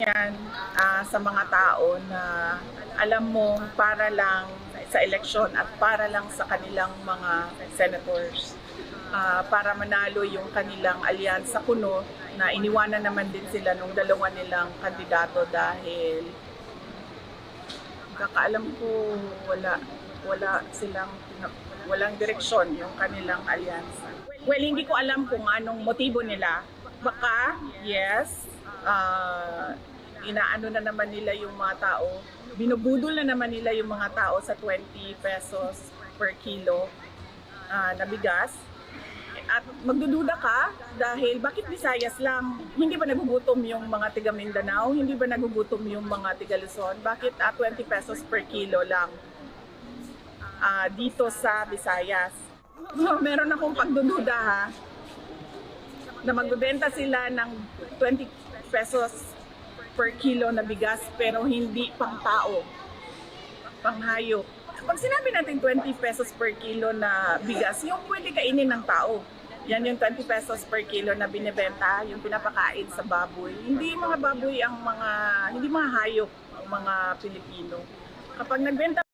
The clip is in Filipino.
yan ah, sa mga tao na alam mo para lang sa eleksyon at para lang sa kanilang mga senators ah, para manalo yung kanilang alyansa kuno na iniwanan naman din sila nung dalawa nilang kandidato dahil kakaalam ko wala wala silang walang direksyon yung kanilang alyansa. Well, hindi ko alam kung anong motibo nila. Baka, yes, ah, inaano na naman nila yung mga tao, binubudol na naman nila yung mga tao sa 20 pesos per kilo ah, na bigas. At magdududa ka dahil bakit Visayas lang? Hindi ba nagugutom yung mga tiga Mindanao? Hindi ba nagugutom yung mga tiga Luzon? Bakit ah, 20 pesos per kilo lang ah, dito sa Visayas? Meron akong pagdududa ha na magbebenta sila ng 20 pesos per kilo na bigas pero hindi pang tao, pang hayop. Pag sinabi natin 20 pesos per kilo na bigas, yung pwede kainin ng tao. Yan yung 20 pesos per kilo na binibenta, yung pinapakain sa baboy. Hindi mga baboy ang mga, hindi mga hayop ang mga Pilipino. Kapag nagbenta